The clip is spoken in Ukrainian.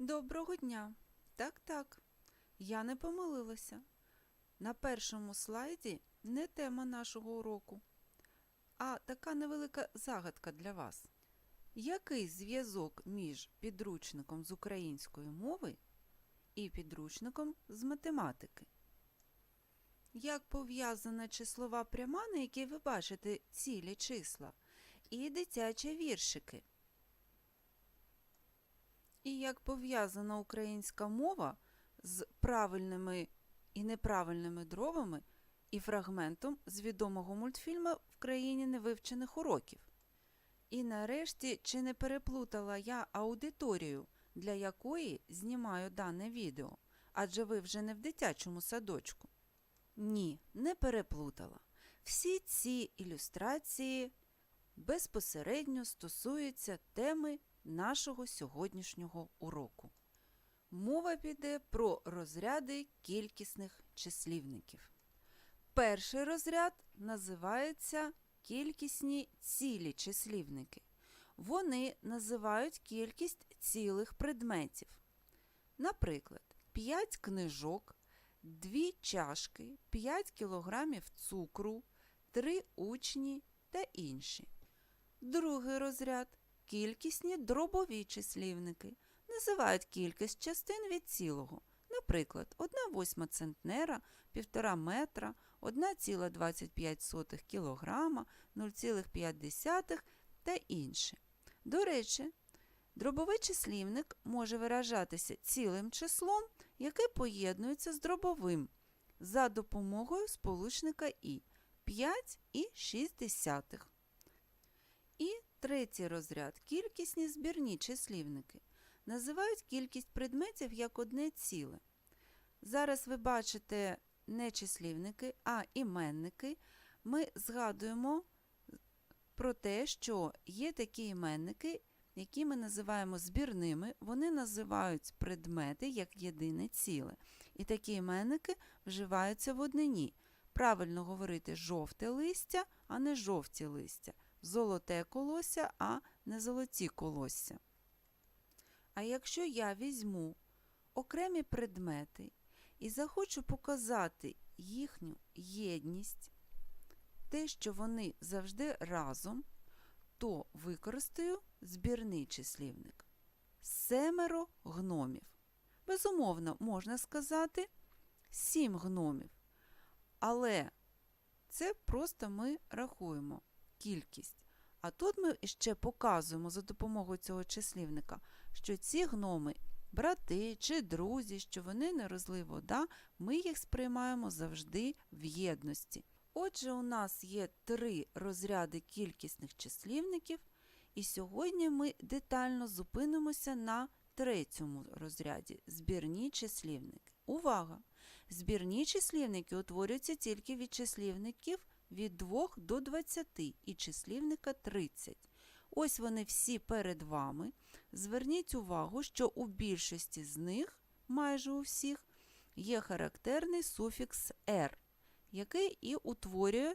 Доброго дня. Так, так. Я не помилилася. На першому слайді не тема нашого уроку, а така невелика загадка для вас. Який зв'язок між підручником з української мови і підручником з математики? Як пов'язана числова пряма, на якій ви бачите цілі числа, і дитячі віршики? І як пов'язана українська мова з правильними і неправильними дробами і фрагментом з відомого мультфільму в країні невивчених уроків. І нарешті, чи не переплутала я аудиторію, для якої знімаю дане відео, адже ви вже не в дитячому садочку? Ні, не переплутала. Всі ці ілюстрації безпосередньо стосуються теми нашого сьогоднішнього уроку. Мова піде про розряди кількісних числівників. Перший розряд називається кількісні цілі числівники. Вони називають кількість цілих предметів. Наприклад, 5 книжок, 2 чашки, 5 кілограмів цукру, 3 учні та інші. Другий розряд кількісні дробові числівники. Називають кількість частин від цілого. Наприклад, 1 восьма центнера, 1,5 метра, 1,25 кілограма, 0,5 та інше. До речі, дробовий числівник може виражатися цілим числом, яке поєднується з дробовим за допомогою сполучника і 5 і 6. І третій розряд кількісні збірні числівники. Називають кількість предметів як одне ціле. Зараз ви бачите не числівники, а іменники. Ми згадуємо про те, що є такі іменники, які ми називаємо збірними. Вони називають предмети як єдине ціле. І такі іменники вживаються в однині. Правильно говорити жовте листя, а не жовті листя, золоте колосся, а не золоті колосся. А якщо я візьму окремі предмети і захочу показати їхню єдність, те, що вони завжди разом, то використаю збірний числівник. Семеро гномів. Безумовно, можна сказати сім гномів. Але це просто ми рахуємо кількість. А тут ми ще показуємо за допомогою цього числівника, що ці гноми брати чи друзі, що вони не розлий вода, ми їх сприймаємо завжди в єдності. Отже, у нас є три розряди кількісних числівників, і сьогодні ми детально зупинимося на третьому розряді збірні числівники. Увага! Збірні числівники утворюються тільки від числівників від 2 до 20 і числівника 30. Ось вони всі перед вами. Зверніть увагу, що у більшості з них, майже у всіх, є характерний суфікс «р», який і утворює